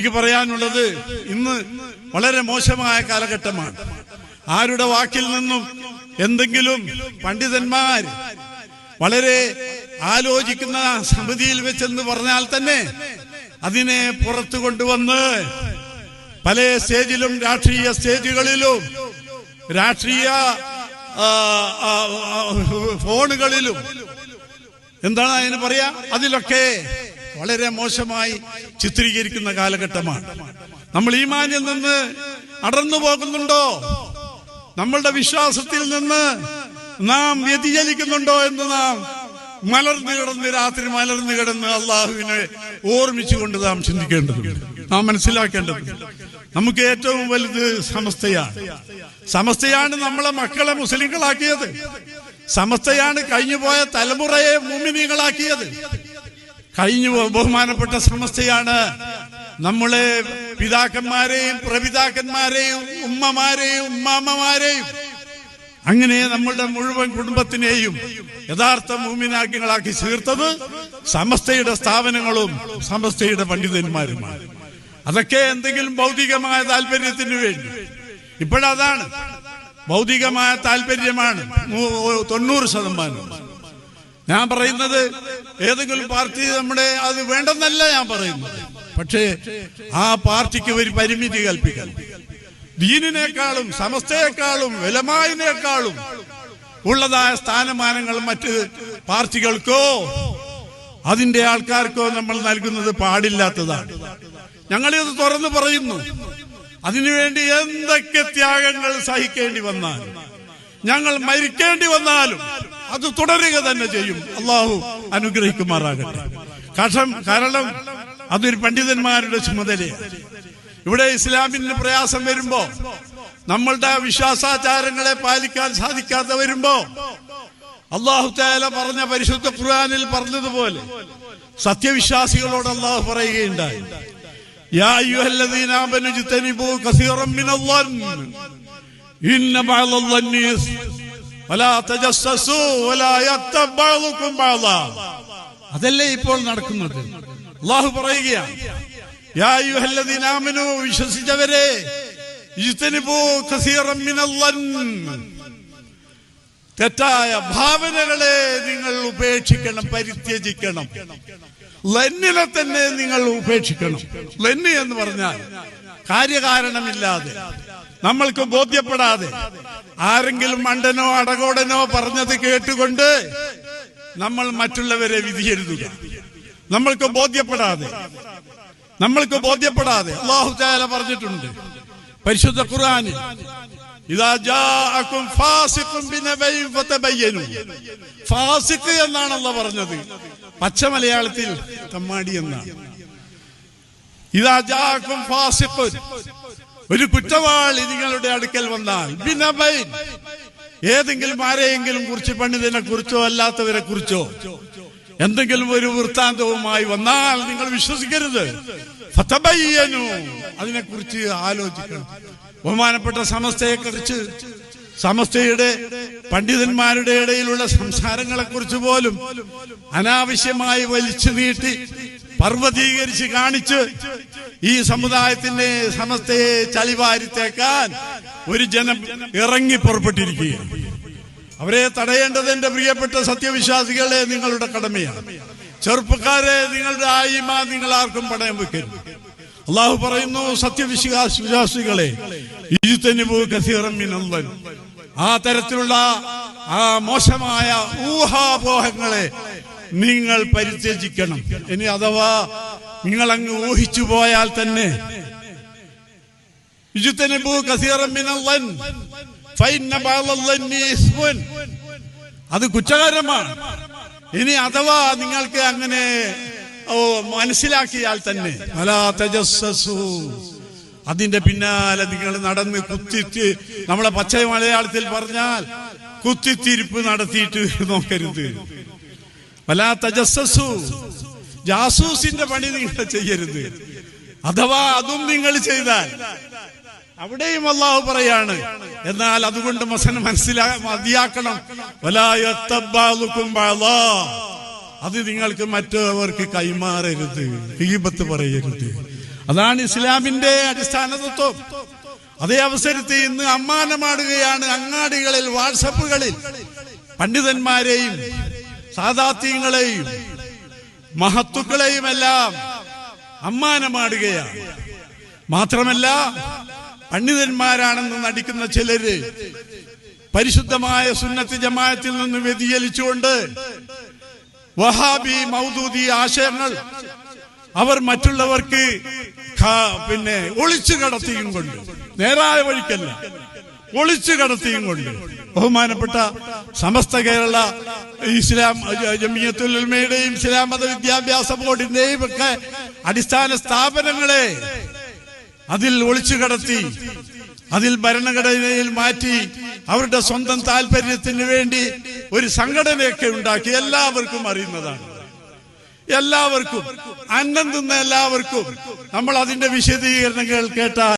എനിക്ക് പറയാനുള്ളത് ഇന്ന് വളരെ മോശമായ കാലഘട്ടമാണ്. ആരുടെ വാക്കിൽ നിന്നും എന്തെങ്കിലും പണ്ഡിതന്മാർ വളരെ ആലോചിക്കുന്ന സമിതിയിൽ വെച്ചെന്ന് പറഞ്ഞാൽ തന്നെ അതിനെ പുറത്തു കൊണ്ടുവന്ന് പല സ്റ്റേജിലും രാഷ്ട്രീയ സ്റ്റേജുകളിലും രാഷ്ട്രീയ ഫോണുകളിലും എന്താണ് അതിന് പറയാ? അതിലൊക്കെ വളരെ മോശമായി ചിത്രീകരിക്കുന്ന കാലഘട്ടമാണ്. നമ്മൾ ഈ ഈമാനിൽ നിന്ന് അടർന്നു പോകുന്നുണ്ടോ? നമ്മളുടെ വിശ്വാസത്തിൽ നിന്ന് നാം വ്യതിചലിക്കുന്നുണ്ടോ എന്ന് നാം മലർന്നു കിടന്ന് രാത്രി മലർന്നു കിടന്ന് അള്ളാഹുവിനെ ഓർമ്മിച്ചുകൊണ്ട് നാം ചിന്തിക്കേണ്ടതുണ്ട്. നാം മനസ്സിലാക്കേണ്ടതുണ്ട്. നമുക്ക് ഏറ്റവും വലുത് സമസ്തയാണ്. സമസ്തയാണ് നമ്മളെ മക്കളെ മുസ്ലിങ്ങളാക്കിയത്. സമസ്തയാണ് കഴിഞ്ഞുപോയ തലമുറയെ മുമിനികളാക്കിയത്. കഴിഞ്ഞു ബഹുമാനപ്പെട്ട സമസ്തയാണ്. നമ്മളെ പിതാക്കന്മാരെയും പ്രപിതാക്കന്മാരെയും ഉമ്മമാരെയും ഉമ്മാമ്മമാരെയും അങ്ങനെ നമ്മളുടെ മുഴുവൻ കുടുംബത്തിനെയും യഥാർത്ഥ മൂമിനാഗ്യങ്ങളാക്കി ചേർത്തത് സമസ്തയുടെ സ്ഥാപനങ്ങളും സമസ്തയുടെ പണ്ഡിതന്മാരുമാണ്. അതൊക്കെ എന്തെങ്കിലും ഭൗതികമായ താല്പര്യത്തിന് വേണ്ടി. ഇപ്പോഴതാണ് ഭൗതികമായ താല്പര്യമാണ്. തൊണ്ണൂറ് ശതമാനം. ഞാൻ പറയുന്നത് ഏതെങ്കിലും പാർട്ടി നമ്മുടെ അത് വേണ്ടെന്നല്ല ഞാൻ പറയുന്നത്. പക്ഷേ ആ പാർട്ടിക്ക് ഒരു പരിമിതി കൽപ്പിക്കണം. ദീനിനേക്കാളും സമസ്തയേക്കാളും വിലമായതിനേക്കാളും ഉള്ളതായ സ്ഥാനമാനങ്ങൾ മറ്റ് പാർട്ടികൾക്കോ അതിന്റെ ആൾക്കാർക്കോ നമ്മൾ നൽകുന്നത് പാടില്ലാത്തതാണ്. ഞങ്ങളിത് തുറന്നു പറയുന്നു. അതിനുവേണ്ടി എന്തൊക്കെ ത്യാഗങ്ങൾ സഹിക്കേണ്ടി വന്നാലും ഞങ്ങൾ മരിക്കേണ്ടി വന്നാലും അത് തുടരുക തന്നെ ചെയ്യും. അള്ളാഹു അനുഗ്രഹിക്കുമാറാകട്ടെ. കാരണം കാരണം അതൊരു പണ്ഡിതന്മാരുടെ ചുമതലയാണ്. ഇവിടെ ഇസ്ലാമിന് പ്രയാസം വരുമ്പോ നമ്മളുടെ വിശ്വാസാചാരങ്ങളെ പാലിക്കാൻ സാധിക്കാതെ വരുമ്പോ അള്ളാഹു താല പറഞ്ഞ പരിശുദ്ധ ഖുർആനിൽ പറഞ്ഞതുപോലെ സത്യവിശ്വാസികളോട് അള്ളാഹു പറയുകയുണ്ടായി. يا അതല്ലേ ഇപ്പോൾ നടക്കുന്നത്? അള്ളാഹു പറയുകയാണ് വിശ്വസിച്ചവരെ തെറ്റായ ഭാവനകളെ നിങ്ങൾ ഉപേക്ഷിക്കണം പരിത്യജിക്കണം. ലന്നിനെ തന്നെ നിങ്ങൾ ഉപേക്ഷിക്കണം. ലന്നി എന്ന് പറഞ്ഞാൽ കാര്യകാരണമില്ലാതെ നമ്മൾക്ക് ബോധ്യപ്പെടാതെ ആരെങ്കിലും മണ്ടനോ അടകോടനോ പറഞ്ഞത് കേട്ടുകൊണ്ട് നമ്മൾ മറ്റുള്ളവരെ വിധിയെഴുതുക. നമ്മൾക്ക് ബോധ്യപ്പെടാതെ നമ്മൾക്ക് ബോധ്യപ്പെടാതെ അള്ളാഹു ചാല പറഞ്ഞിട്ടുണ്ട്. പരിശുദ്ധ ഖുർആനിൽ ഫാസിഖും എന്നാണ് പറഞ്ഞത്. പച്ച മലയാളത്തിൽ തമ്മാടി എന്നാണ്. ഇതാ ജാക്കും ഒരു കുറ്റവാളി നിങ്ങളുടെ അടുക്കൽ വന്നാൽ ഏതെങ്കിലും ആരെയെങ്കിലും കുറിച്ച് പണ്ഡിതനെ കുറിച്ചോ അല്ലാത്തവരെ കുറിച്ചോ എന്തെങ്കിലും ഒരു വൃത്താന്തവുമായി വന്നാൽ നിങ്ങൾ വിശ്വസിക്കരുത്. ഫതബയ്യനു. അതിനെക്കുറിച്ച് ആലോചിക്കണം. ബഹുമാനപ്പെട്ട സമസ്തയെ കുറിച്ച് സമസ്തയുടെ പണ്ഡിതന്മാരുടെ ഇടയിലുള്ള സംസാരങ്ങളെ കുറിച്ച് പോലും അനാവശ്യമായി വലിച്ചു നീട്ടി പർവതീകരിച്ച് കാണിച്ച് ഈ സമുദായത്തിന്റെ സമസ്തയെ ചളിവാരിത്തേക്കാൻ ഒരു ജനം ഇറങ്ങി പുറപ്പെട്ടിരിക്കുകയാണ്. അവരെ തടയേണ്ടത് എന്റെ പ്രിയപ്പെട്ട സത്യവിശ്വാസികളെ നിങ്ങളുടെ കടമയാണ്. ചെറുപ്പക്കാരെ നിങ്ങളുടെ ആയിമ നിങ്ങൾ ആർക്കും പടയം വെക്കരുത്. അള്ളാഹു പറയുന്നു സത്യവിശ്വാസികളെ ആ തരത്തിലുള്ള ആ മോശമായ ഊഹാപോഹങ്ങളെ നിങ്ങൾ പരിത്യജിക്കണം. ഇനി അഥവാ നിങ്ങൾ അങ്ങ് ഊഹിച്ചു പോയാൽ തന്നെ. അത് കുറ്റകരമാണ്. ഇനി അഥവാ നിങ്ങൾക്ക് അങ്ങനെ ഓ മനസ്സിലാക്കിയാൽ തന്നെ. അതിന്റെ പിന്നാലെ നിങ്ങൾ നടന്ന് കുത്തിച്ച് നമ്മളെ പച്ച മലയാളത്തിൽ പറഞ്ഞാൽ കുത്തിത്തിരിപ്പ് നടത്തിയിട്ട് നോക്കരുത്. വലാ തജസ്സസു. ജാസൂസിന്റെ പണി നിങ്ങൾ ചെയ്യരുത്. അഥവാ അതും നിങ്ങൾ ചെയ്താൽ. അവിടെയും അള്ളാഹു പറയാണ് എന്നാൽ അതുകൊണ്ട് മസൻ മനസ്സിലാ മതിയാക്കണം. അത് നിങ്ങൾക്ക് മറ്റവർക്ക് കൈമാറരുത് ഹീബത്ത് പറയരുത്. അതാണ് ഇസ്ലാമിന്റെ അടിസ്ഥാന തത്വം അതേ അവസരത്തിൽ ഇന്ന് അമ്മാനമാടുകയാണ് അങ്ങാടികളിൽ വാട്സപ്പുകളിൽ. പണ്ഡിതന്മാരെയും സാധാത്യങ്ങളെയും മഹത്തുക്കളെയും എല്ലാം അമ്മാനമാടുകയാണ്. മാത്രമല്ല പണ്ഡിതന്മാരാണെന്ന് നടിക്കുന്ന ചിലര് പരിശുദ്ധമായ സുന്നത്ത് ജമായത്തിൽ നിന്ന് വ്യതിചലിച്ചുകൊണ്ട് വഹാബി മൗദൂദി ആശയങ്ങൾ അവർ മറ്റുള്ളവർക്ക് പിന്നെ ഒളിച്ചു കടത്തിയും കൊണ്ട് നേരായ വഴിക്കല്ല ഒളിച്ചു കടത്തിയും കൊണ്ട് ബഹുമാനപ്പെട്ട സമസ്ത കേരള ഇസ്ലാം ജമിയത്തുൽ ഉലമയുടെയും ഇസ്ലാം മത വിദ്യാഭ്യാസ ബോർഡിന്റെയും ഒക്കെ അടിസ്ഥാന സ്ഥാപനങ്ങളെ അതിൽ ഒളിച്ചു കടത്തി അതിൽ ഭരണഘടനയിൽ മാറ്റി അവരുടെ സ്വന്തം താല്പര്യത്തിന് വേണ്ടി ഒരു സംഘടനയൊക്കെ ഉണ്ടാക്കി എല്ലാവർക്കും അറിയുന്നതാണ്. എല്ലാവർക്കും അന്നം തിന്ന എല്ലാവർക്കും നമ്മൾ അതിന്റെ വിശദീകരണങ്ങൾ കേട്ടാൽ